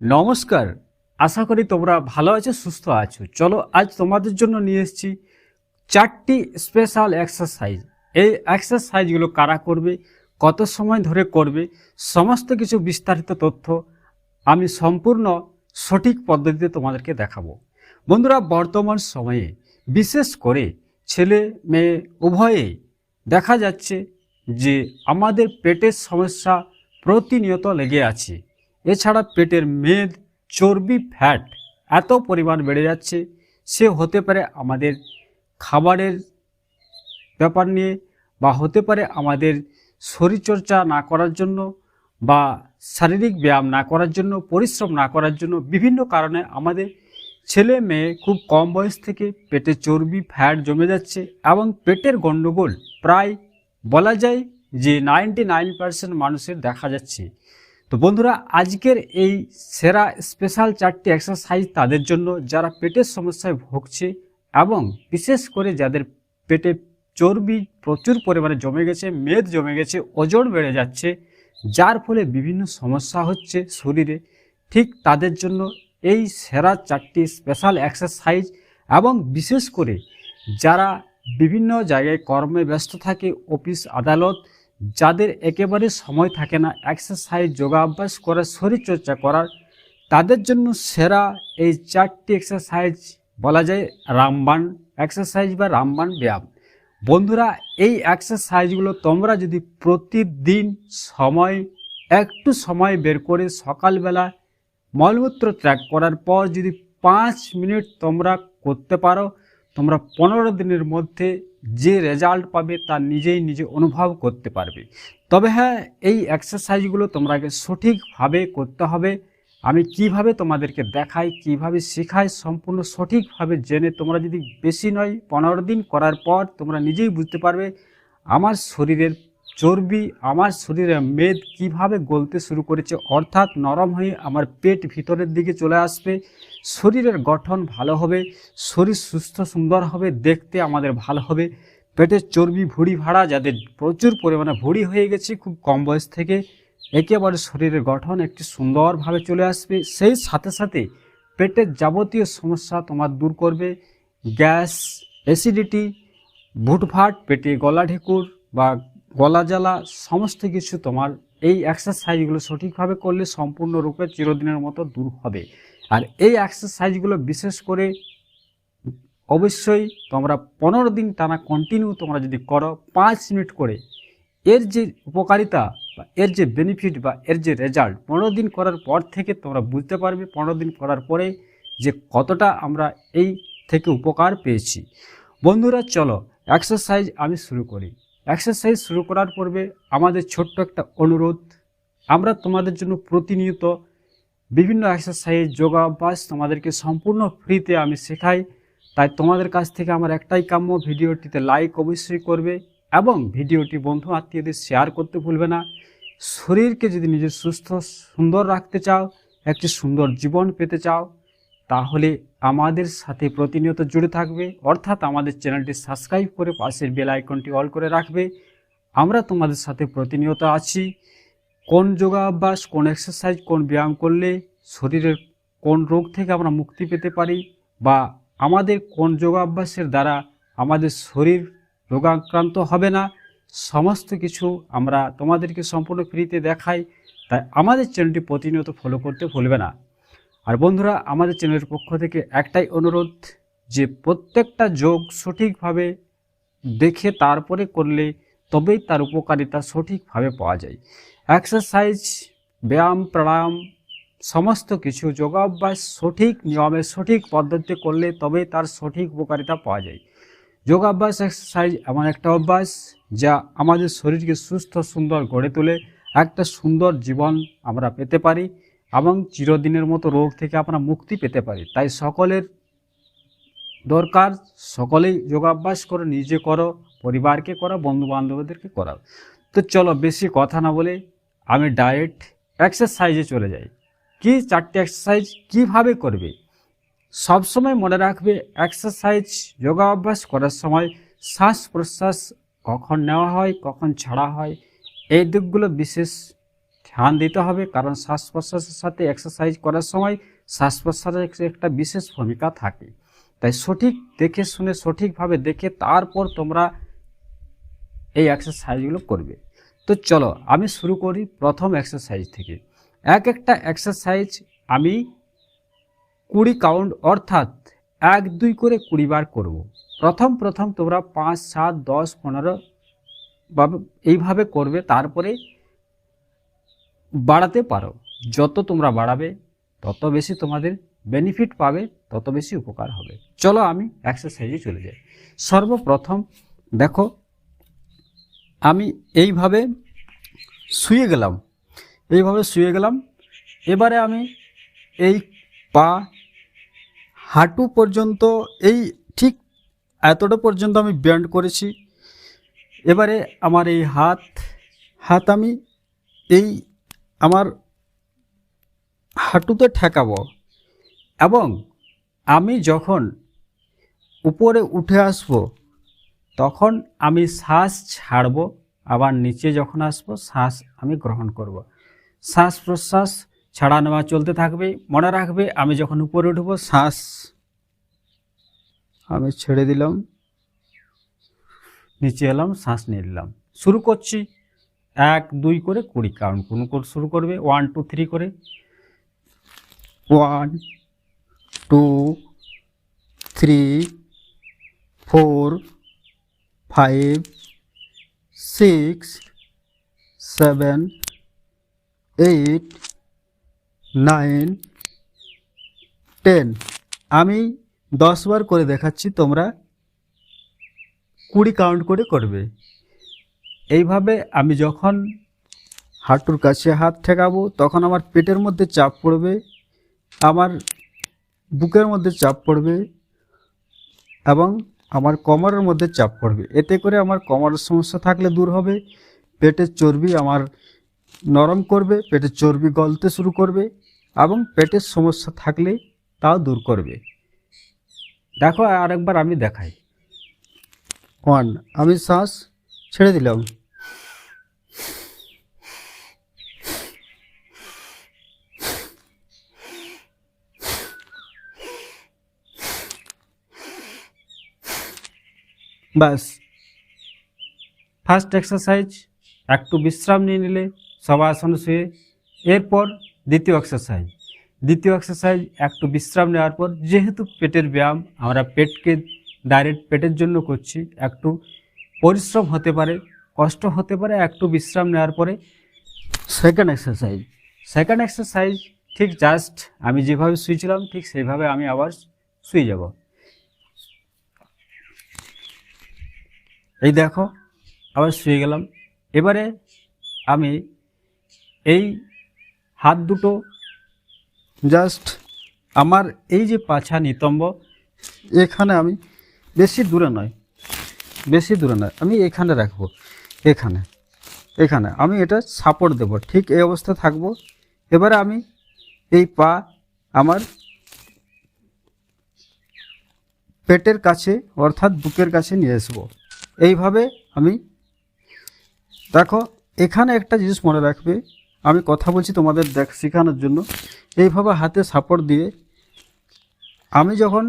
নমস্কার। আশা করি তোমরা ভালো আছো, সুস্থ আছো। চলো আজ তোমাদের জন্য নিয়ে এসেছি চারটি স্পেশাল এক্সারসাইজ এই এক্সারসাইজগুলো কারা করবে, কত সময় ধরে করবে, সমস্ত কিছু বিস্তারিত তথ্য আমি সম্পূর্ণ সঠিক পদ্ধতিতে তোমাদেরকে দেখাবো। বন্ধুরা, বর্তমান সময়ে বিশেষ করে ছেলে মেয়ে উভয়েই দেখা যাচ্ছে যে আমাদের পেটের সমস্যা প্রতিনিয়ত লেগে আছে। এছাড়া পেটের মেদ, চর্বি ফ্যাট এত পরিমাণ বেড়ে যাচ্ছে। সে হতে পারে আমাদের খাবারের ব্যাপার নিয়ে বা হতে পারে আমাদের শরীরচর্চা না করার জন্য বা শারীরিক ব্যায়াম না করার জন্য, পরিশ্রম না করার জন্য বিভিন্ন কারণে আমাদের ছেলে মেয়ে খুব কম বয়স থেকে পেটে চর্বি ফ্যাট জমে যাচ্ছে এবং পেটের গণ্ডগোল প্রায় বলা যায় যে নাইনটি নাইন পার্সেন্ট মানুষের দেখা যাচ্ছে। তো বন্ধুরা, আজকের এই সেরা স্পেশাল চারটি এক্সারসাইজ তাদের জন্য যারা পেটের সমস্যায় ভুগছে এবং বিশেষ করে যাদের পেটে চর্বি প্রচুর পরিমাণে জমে গেছে, মেদ জমে গেছে, ওজন বেড়ে যাচ্ছে, যার ফলে বিভিন্ন সমস্যা হচ্ছে শরীরে, ঠিক তাদের জন্য এই সেরা চারটি স্পেশাল এক্সারসাইজ এবং বিশেষ করে যারা বিভিন্ন জায়গায় কর্মে ব্যস্ত থাকে, অফিস, আদালত যাদের একেবারে সময় থাকে না এক্সারসাইজ যোগাভ্যাস করার শরীরচর্চা করার, তাদের জন্য সেরা এই চারটি এক্সারসাইজ বলা যায় রামবান এক্সারসাইজ বা রামবান ব্যায়াম। বন্ধুরা, এই এক্সারসাইজগুলো তোমরা যদি প্রতিদিন সময়, একটু সময় বের করে সকালবেলা মলমূত্র ত্যাগ করার পর যদি পাঁচ মিনিট তোমরা করতে পারো, তোমরা পনেরো দিনের মধ্যে যে রেজাল্ট পাবে তা নিজেই নিজে অনুভব করতে পারবে। তবে হ্যাঁ এই এক্সারসাইজগুলো তোমরাকে সঠিকভাবে করতে হবে। আমি কীভাবে তোমাদেরকে দেখাই, কীভাবে শেখাই সম্পূর্ণ সঠিকভাবে জেনে তোমরা যদি বেশি নয়, পনেরো দিন করার পর তোমরা নিজেই বুঝতে পারবে, আমার শরীরের চর্বি আমার শরীরে মেদ কীভাবে গলতে শুরু করেছে? অর্থাৎ নরম হয়ে আমার পেট ভিতরের দিকে চলে আসবে, শরীরের গঠন ভালো হবে, শরীর সুস্থ সুন্দর হবে, দেখতে আমাদের ভালো হবে। পেটের চর্বি ভুড়ি ভাড়া যাদের প্রচুর পরিমাণে ভুড়ি হয়ে গেছে খুব কম বয়স থেকে, একেবারে শরীরের গঠন একটি সুন্দরভাবে চলে আসবে। সেই সাথে সাথে পেটের যাবতীয় সমস্যা তোমার দূর করবে। গ্যাস, অ্যাসিডিটি ভুটভাট পেটে গলা ঢেকুর বা গলা জ্বালা, সমস্ত কিছু তোমার এই এক্সারসাইজগুলো সঠিকভাবে করলে সম্পূর্ণরূপে চিরদিনের মতো দূর হবে। আর এই এক্সারসাইজগুলো বিশেষ করে অবশ্যই তোমরা পনেরো দিন টানা কন্টিনিউ তোমরা যদি করো, পাঁচ মিনিট করে, এর যে উপকারিতা বা এর যে বেনিফিট বা এর যে রেজাল্ট পনেরো দিন করার পর থেকে তোমরা বুঝতে পারবে পনেরো দিন করার পরে যে কতটা আমরা এই থেকে উপকার পেয়েছি। বন্ধুরা, চলো এক্সারসাইজ আমি শুরু করি। এক্সারসাইজ শুরু করার পূর্বে আমাদের ছোট্ট একটা অনুরোধ। আমরা তোমাদের জন্য প্রতিনিয়ত বিভিন্ন এক্সারসাইজ যোগাভ্যাস তোমাদেরকে সম্পূর্ণ ফ্রিতে আমি শেখাই। তাই তোমাদের কাছ থেকে আমার একটাই কাম্য ভিডিওটিতে লাইক অবশ্যই করবে এবং ভিডিওটি বন্ধু আত্মীয়দের শেয়ার করতে ভুলবে না। শরীরকে যদি নিজের সুস্থ, সুন্দর রাখতে চাও, একটি সুন্দর জীবন পেতে চাও, তাহলে আমাদের সাথে প্রতিনিয়ত জুড়ে থাকবে। অর্থাৎ আমাদের চ্যানেলটি সাবস্ক্রাইব করে পাশের বেল আইকনটি অল করে রাখবে। আমরা তোমাদের সাথে প্রতিনিয়ত আছি। কোন যোগাভ্যাস কোন এক্সারসাইজ কোন ব্যায়াম করলে শরীরের কোন রোগ থেকে আমরা মুক্তি পেতে পারি বা আমাদের কোন যোগাভ্যাসের দ্বারা আমাদের শরীর রোগাক্রান্ত হবে না, সমস্ত কিছু আমরা তোমাদেরকে সম্পূর্ণ ফ্রিতে দেখাই। তাই আমাদের চ্যানেলটি প্রতিনিয়ত ফলো করতে ভুলবে না। আর বন্ধুরা, আমাদের চ্যানেলের পক্ষ থেকে একটাই অনুরোধ যে প্রত্যেকটা যোগ সঠিকভাবে দেখে তারপরে করলে তবেই তার উপকারিতা সঠিকভাবে পাওয়া যায়। এক্সারসাইজ ব্যায়াম, প্রাণায়াম, সমস্ত কিছু, যোগাভ্যাস সঠিক নিয়মে সঠিক পদ্ধতিতে করলে তবেই তার সঠিক উপকারিতা পাওয়া যায়। যোগাভ্যাস এক্সারসাইজ এমন একটা অভ্যাস যা আমাদের শরীরকে সুস্থ, সুন্দর গড়ে তোলে। একটা সুন্দর জীবন আমরা পেতে পারি। এবং চিরদিনের মতো রোগ থেকে আমরা মুক্তি পেতে পারি। তাই সকলের দরকার, সকলেই যোগাভ্যাস করো নিজে করো, পরিবারকে করো বন্ধু বান্ধবদেরকে করাও। তো চলো বেশি কথা না বলে আমি ডায়েট এক্সারসাইজে চলে যাই। কি চারটে এক্সারসাইজ কীভাবে করবে? সবসময় মনে রাখবে এক্সারসাইজ যোগা অভ্যাস করার সময় শ্বাস প্রশ্বাস কখন নেওয়া হয়, কখন ছাড়া হয়, এই দিকগুলো বিশেষ ধ্যান দিতে হবে, কারণ শ্বাস প্রশ্বাসের সাথে এক্সারসাইজ করার সময় শ্বাস প্রশ্বাসের একটা বিশেষ ভূমিকা থাকে। তাই সঠিক দেখে শুনে সঠিকভাবে দেখে তারপর তোমরা এই এক্সারসাইজগুলো করবে। তো চলো, আমি শুরু করি প্রথম এক্সারসাইজ থেকে। এক একটা এক্সারসাইজ আমি কুড়ি কাউন্ট অর্থাৎ এক, দুই করে কুড়ি বার করব। প্রথম প্রথম তোমরা পাঁচ, সাত, দশ, পনেরো ভাবে এইভাবে করবে, তারপরে বাড়াতে পারো। যত তোমরা বাড়াবে, তত বেশি তোমাদের বেনিফিট পাবে, তত বেশি উপকার হবে। চলো আমি এক্সারসাইজে চলে যাই। সর্বপ্রথম, দেখো, আমি এইভাবে শুয়ে গেলাম। এইভাবে শুয়ে গেলাম। এবারে আমি এই পা হাঁটু পর্যন্ত, এই ঠিক এতটা পর্যন্ত আমি ব্যান্ড করেছি। এবারে আমার এই হাত হাত আমি এই আমার হাঁটুতে ঠেকাবো এবং আমি যখন উপরে উঠে আসব, তখন আমি শ্বাস ছাড়ব, আবার নিচে যখন আসব, শ্বাস আমি গ্রহণ করব। শ্বাস প্রশ্বাস ছাড়া নেওয়া চলতে থাকবে, মনে রাখবে আমি যখন উপরে উঠব, শ্বাস আমি ছেড়ে দিলাম, নিচে এলাম, শ্বাস নিয়ে নিলাম। শুরু করছি। এক, দুই করে কুড়ি কাউন্ট কোন করে শুরু করবে? ওয়ান টু থ্রি করে। One two three four five six seven eight nine ten আমি দশ বার করে দেখাচ্ছি, তোমরা কুড়ি কাউন্ট করে করবে। এইভাবে আমি যখন হাঁটুর কাছে হাত ঠেকাবো, তখন আমার পেটের মধ্যে চাপ পড়বে, আমার বুকের মধ্যে চাপ পড়বে এবং আমার কোমরের মধ্যে চাপ পড়বে। এতে করে আমার কোমরের সমস্যা থাকলে দূর হবে, পেটের চর্বি আমার নরম করবে, পেটের চর্বি গলতে শুরু করবে এবং পেটের সমস্যা থাকলে তাও দূর করবে। দেখো আরেকবার আমি দেখাই। ওয়ান, আমি শ্বাস ছেড়ে দিলাম। ব্যাস ফার্স্ট এক্সারসাইজ একটু বিশ্রাম নিয়ে নিলে সবাসন শুয়ে। এরপর দ্বিতীয় এক্সারসাইজ দ্বিতীয় এক্সারসাইজ একটু বিশ্রাম নেওয়ার পর যেহেতু পেটের ব্যায়াম, আমরা পেটকে ডাইরেক্ট পেটের জন্য করছি একটু পরিশ্রম হতে পারে, কষ্ট হতে পারে একটু বিশ্রাম নেওয়ার পরে সেকেন্ড এক্সারসাইজ সেকেন্ড এক্সারসাইজ ঠিক জাস্ট আমি যেভাবে শুয়েছিলাম, ঠিক সেইভাবে আমি আবার শুয়ে যাব। এই দেখো, আবার শুয়ে গেলাম। এবারে আমি এই হাত দুটো জাস্ট আমার এই যে পাছা নিতম্ব, এখানে আমি বেশি দূরে নয়, বেশি দূরে নয়, আমি এখানে রাখব, এখানে এখানে। আমি এটা সাপোর্ট দেব, ঠিক এই অবস্থা থাকব। এবারে আমি এই পা আমার পেটের কাছে, অর্থাৎ বুকের কাছে নিয়ে আসব। এইভাবে আমি, দেখো, এখানে একটা জিনিস মনে রাখবে, আমি কথা বলছি তোমাদের দেখ, শেখানোর জন্য। এইভাবে হাতে সাপোর্ট দিয়ে আমি যখন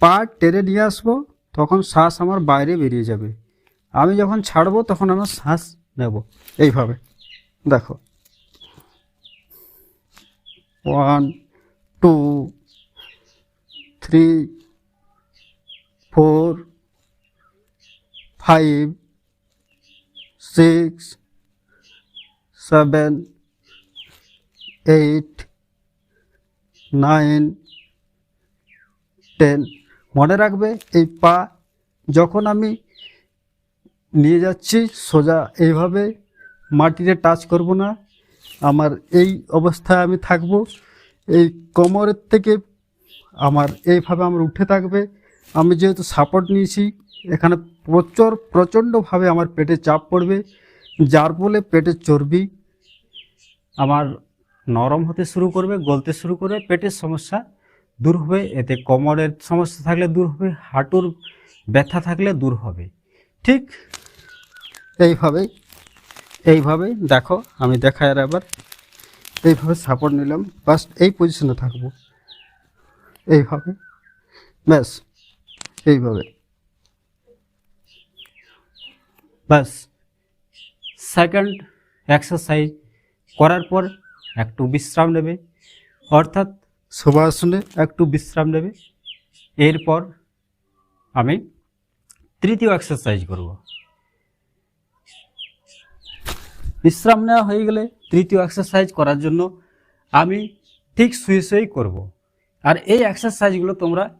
পা টেনে নিয়ে আসব, তখন শ্বাস আমার বাইরে বেরিয়ে যাবে। আমি যখন ছাড়বো, তখন আমার শ্বাস নেব। এইভাবে, দেখো। One two three four, five, six, seven, eight, nine, ten. মনে রাখবে, এই পা যখন আমি নিয়ে যাচ্ছি, সোজা এইভাবে মাটিতে টাচ করব না। আমার এই অবস্থায় আমি থাকব। এই কোমরের থেকে আমার এইভাবে আমার উঠে থাকবে। আমি যেহেতু সাপোর্ট নিয়েছি, এখানে প্রচুর, প্রচণ্ডভাবে আমার পেটে চাপ পড়বে, যার ফলে পেটের চর্বি আমার নরম হতে শুরু করবে, গলতে শুরু করবে, পেটের সমস্যা দূর হবে, এতে কোমরের সমস্যা থাকলে দূর হবে, হাঁটুর ব্যথা থাকলে দূর হবে। ঠিক এইভাবেই এইভাবে দেখো, আমি দেখাই আর আবার এইভাবে সাপোর্ট নিলাম বাস এই পজিশনে থাকব, এইভাবে, ব্যাস। এইভাবে ব্যাস সেকেন্ড এক্সারসাইজ করার পর একটু বিশ্রাম নেবে। অর্থাৎ শোভাসনে একটু বিশ্রাম নেবে। এরপর আমি তৃতীয় এক্সারসাইজ করব। বিশ্রাম নেওয়া হয়ে গেলে তৃতীয় এক্সারসাইজ করার জন্য আমি ঠিক শুয়ে শুয়েই করব। আর এই এক্সারসাইজগুলো তোমরা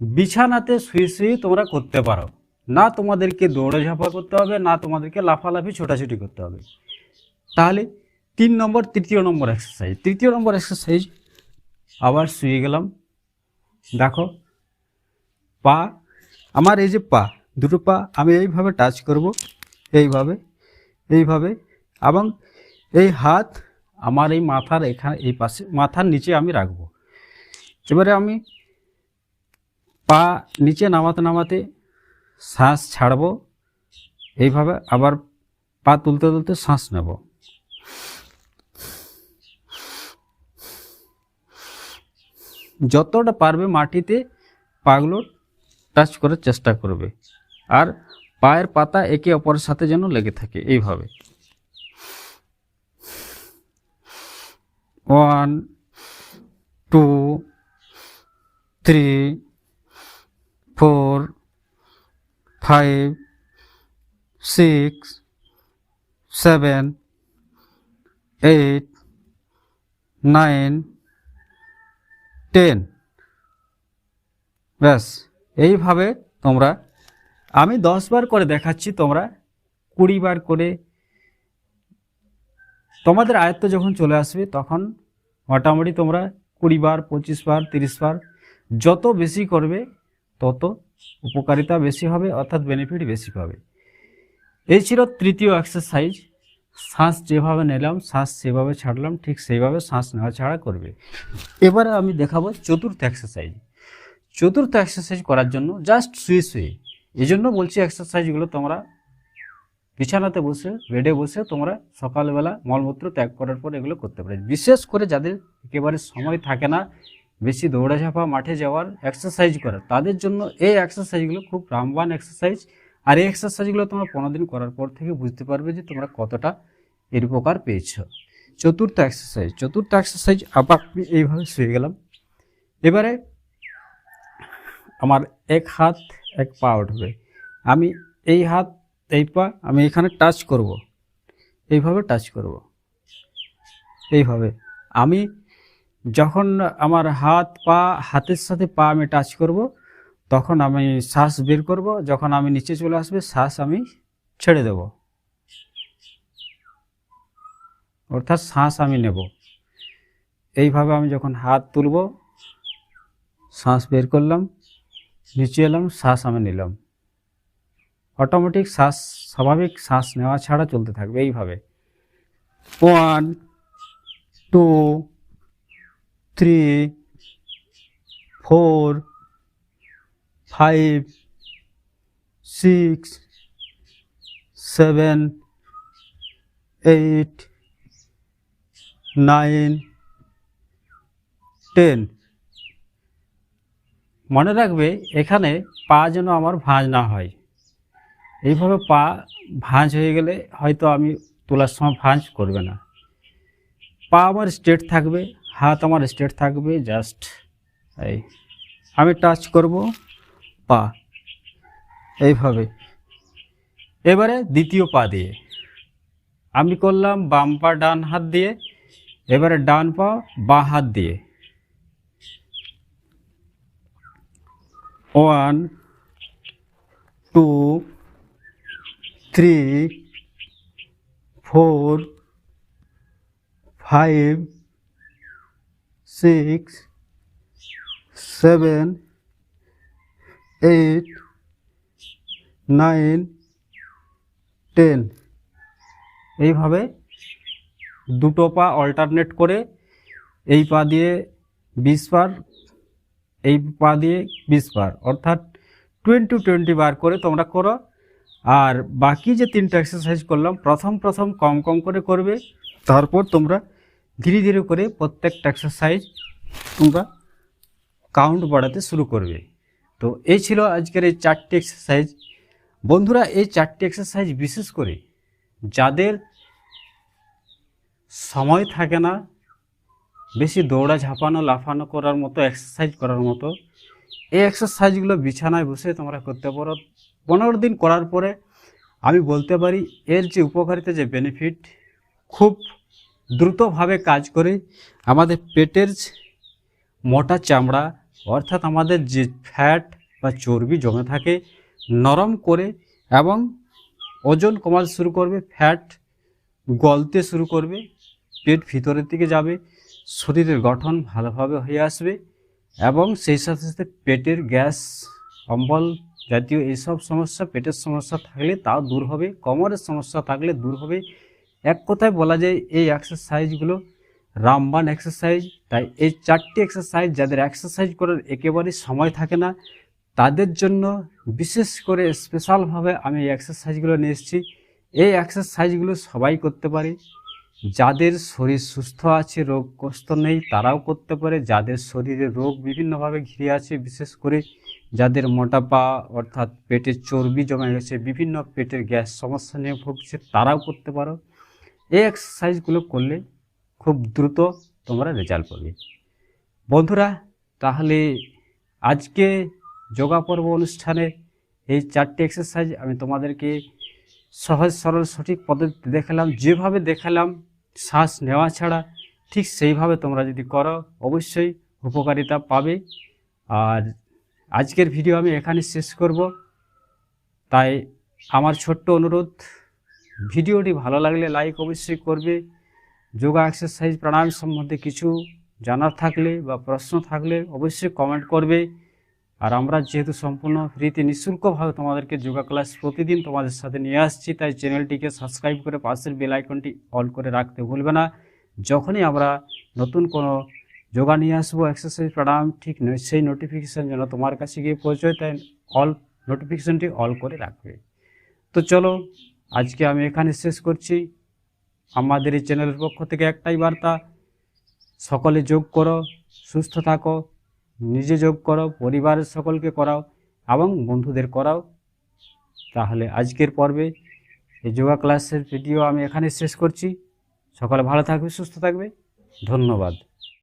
বিছানাতে শুয়ে শুয়ে তোমরা করতে পারো। না তোমাদেরকে দৌড়াঝাঁপা করতে হবে, না তোমাদেরকে লাফালাফি, ছোটাছুটি করতে হবে। তাহলে তিন নম্বর, তৃতীয় নম্বর এক্সারসাইজ তৃতীয় নম্বর এক্সারসাইজ আবার শুয়ে গেলাম। দেখো, পা, আমার এই যে পা, দুটো পা আমি এইভাবে টাচ করব, এইভাবে এইভাবে, এবং এই হাত আমার এই মাথার এখানে, এই পাশে, মাথার নিচে আমি রাখব। এবারে আমি পা নিচে নামাতে নামাতে শ্বাস ছাড়বো। এইভাবে আবার পা তুলতে তুলতে শ্বাস নেব। যতটা পারবে মাটিতে পাগুলো টাচ করার চেষ্টা করবে। আর পায়ের পাতা একে অপরের সাথে যেন লেগে থাকে, এইভাবে। One two three four, five, six, seven, eight, nine, ten. ব্যাস, এইভাবে তোমরা, আমি দশ বার করে দেখাচ্ছি তোমরা কুড়ি বার করে। তোমাদের আয়ত্ত যখন চলে আসবে, তখন মোটামুটি তোমরা কুড়ি বার পঁচিশ বার তিরিশ বার যত বেশি করবে তত উপকারিতা বেশি হবে, অর্থাৎ বেনিফিট বেশি পাবে। এই ছিল তৃতীয় এক্সারসাইজ শ্বাস যেভাবে নিলাম, শ্বাস সেভাবে ছাড়লাম, ঠিক সেইভাবে শ্বাস নেওয়া ছাড়া করবে। এবারে আমি দেখাবো চতুর্থ এক্সারসাইজ চতুর্থ এক্সারসাইজ করার জন্য জাস্ট শুয়ে শুয়ে। এই জন্য বলছি এক্সারসাইজগুলো তোমরা বিছানাতে বসে বেডে বসে তোমরা সকালবেলা মলমূত্র ত্যাগ করার পর এগুলো করতে পারে। বিশেষ করে যাদের একেবারে সময় থাকে না বেশি দৌড়াঝাঁপা, মাঠে যাওয়ার এক্সারসাইজ করার তাদের জন্য এই এক্সারসাইজগুলো খুব রামবান এক্সারসাইজ আর এই এক্সারসাইজগুলো তোমরা পনেরো দিন করার পর থেকে বুঝতে পারবে যে তোমরা কতটা এর উপকার পেয়েছ। চতুর্থ এক্সারসাইজ চতুর্থ এক্সারসাইজ আবার আমি এইভাবে শুয়ে গেলাম। এবারে আমার এক হাত, এক পা উঠবে। আমি এই হাত, এই পা আমি এখানে টাচ করব। এইভাবে টাচ করব। এইভাবে। আমি যখন আমার হাত পা, হাতের সাথে পা আমি টাচ করব, তখন আমি শ্বাস বের করব, যখন আমি নিচে চলে আসবে, শ্বাস আমি ছেড়ে দেব। অর্থাৎ শ্বাস আমি নেব। এইভাবে আমি যখন হাত তুলব, শ্বাস বের করলাম, নিচে এলাম, শ্বাস আমি নিলাম। অটোমেটিক শ্বাস, স্বাভাবিক শ্বাস নেওয়া ছাড়া চলতে থাকবে এইভাবে। One two three four five six seven eight nine ten মনে রাখবে, এখানে পা যেন আমার ভাঁজ না হয়। এইভাবে পা ভাঁজ হয়ে গেলে হয়তো আমি তোলার সময় ভাঁজ করবে না। পা আমার স্ট্রেট থাকবে। হাত আমার স্ট্রেট থাকবে জাস্ট এই, আমি টাচ করব, পা, এইভাবে। এবারে দ্বিতীয় পা দিয়ে। আমি করলাম বাম পা ডান হাত দিয়ে, এবারে ডান পা বাঁ হাত দিয়ে। One two three four five six seven eight nine ten এইভাবে দুটো পা অল্টারনেট করে এই পা দিয়ে বিশ বার, এই পা দিয়ে বিশ বার, অর্থাৎ টোয়েন্টি টোয়েন্টি বার করে তোমরা করো। আর বাকি যে তিনটা এক্সারসাইজ করলাম, প্রথম প্রথম কম কম করে করবে, তারপর তোমরা ধীরে ধীরে করে প্রত্যেকটা এক্সারসাইজ তোমরা কাউন্ট বাড়াতে শুরু করবে। তো এই ছিল আজকের এই চারটি এক্সারসাইজ বন্ধুরা, এই চারটি এক্সারসাইজ বিশেষ করে যাদের সময় থাকে না, বেশি দৌড়া, ঝাঁপানো, লাফানো করার মতো এক্সারসাইজ করার মতো, এই এক্সারসাইজগুলো বিছানায় বসে তোমরা করতে পারো। পনেরো দিন করার পরে আমি বলতে পারি, এর যে উপকারিতা, যে বেনিফিট খুব দ্রুতভাবে কাজ করে আমাদের পেটের মোটা চামড়া, অর্থাৎ আমাদের যে ফ্যাট বা চর্বি জমে থাকে, নরম করে এবং ওজন কমাতে শুরু করবে ফ্যাট গলতে শুরু করবে, পেট ভিতরের দিকে যাবে, শরীরের গঠন ভালোভাবে হয়ে আসবে এবং সেই সাথে সাথে পেটের গ্যাস, অম্বল জাতীয় এইসব সমস্যা, পেটের সমস্যা থাকলে তাও দূর হবে, কোমরের সমস্যা থাকলে দূর হবে এক কথায় বলা যায় এই এক্সারসাইজগুলো রামবান এক্সারসাইজ তাই এই চারটি এক্সারসাইজ যাদের এক্সারসাইজ করার একেবারেই সময় থাকে না, তাদের জন্য বিশেষ করে স্পেশালভাবে আমি এই এক্সারসাইজগুলো নিয়ে এসেছি। এই এক্সারসাইজগুলো সবাই করতে পারে। যাদের শরীর সুস্থ আছে, রোগ কষ্ট নেই, তারাও করতে পারে। যাদের শরীরে রোগ বিভিন্নভাবে ঘিরে আছে, বিশেষ করে যাদের মোটাপা অর্থাৎ পেটের চর্বি জমে গেছে বিভিন্ন পেটের গ্যাস সমস্যা নিয়ে ভুগছে, তারাও করতে পারো। এই এক্সারসাইজগুলো করলে খুব দ্রুত তোমরা রেজাল্ট পাবে। বন্ধুরা, তাহলে আজকে যোগা পর্ব অনুষ্ঠানে এই চারটি এক্সারসাইজ আমি তোমাদেরকে সহজ, সরল, সঠিক পদ্ধতিতে দেখালাম। যেভাবে দেখালাম, শ্বাস নেওয়া ছাড়া ঠিক সেইভাবে তোমরা যদি করো, অবশ্যই উপকারিতা পাবে। আর আজকের ভিডিও আমি এখানে শেষ করব। তাই আমার ছোট্ট অনুরোধ ভিডিওটি ভালো লাগলে লাইক অবশ্যই করবে। যোগা এক্সারসাইজ প্রাণায়াম সম্বন্ধে কিছু জানার থাকলে বা প্রশ্ন থাকলে অবশ্যই কমেন্ট করবে। আর আমরা যেহেতু সম্পূর্ণ ফ্রিতে নিঃশুল্কভাবে তোমাদেরকে যোগা ক্লাস প্রতিদিন তোমাদের সাথে নিয়ে আসছি, তাই চ্যানেলটিকে সাবস্ক্রাইব করে পাশের বেল আইকনটি অল করে রাখতে ভুলবে না। যখনই আমরা নতুন কোনো যোগা নিয়ে আসব এক্সারসাইজ প্রাণায়াম, ঠিক সেই নোটিফিকেশান যেন তোমার কাছে গিয়ে পৌঁছয়, তাই অল নোটিফিকেশানটি অল করে রাখবে। তো চলো আজকে আমি এখানে শেষ করছি। আমাদের এই চ্যানেলের পক্ষ থেকে একটাই বার্তা, সকলে যোগ করো, সুস্থ থাকো, নিজে যোগ করো, পরিবারের সকলকে করাও এবং বন্ধুদের করাও। তাহলে আজকের পর্বে এই যোগা ক্লাসের ভিডিও আমি এখানে শেষ করছি। সকলে ভালো থাকবে, সুস্থ থাকবে। ধন্যবাদ।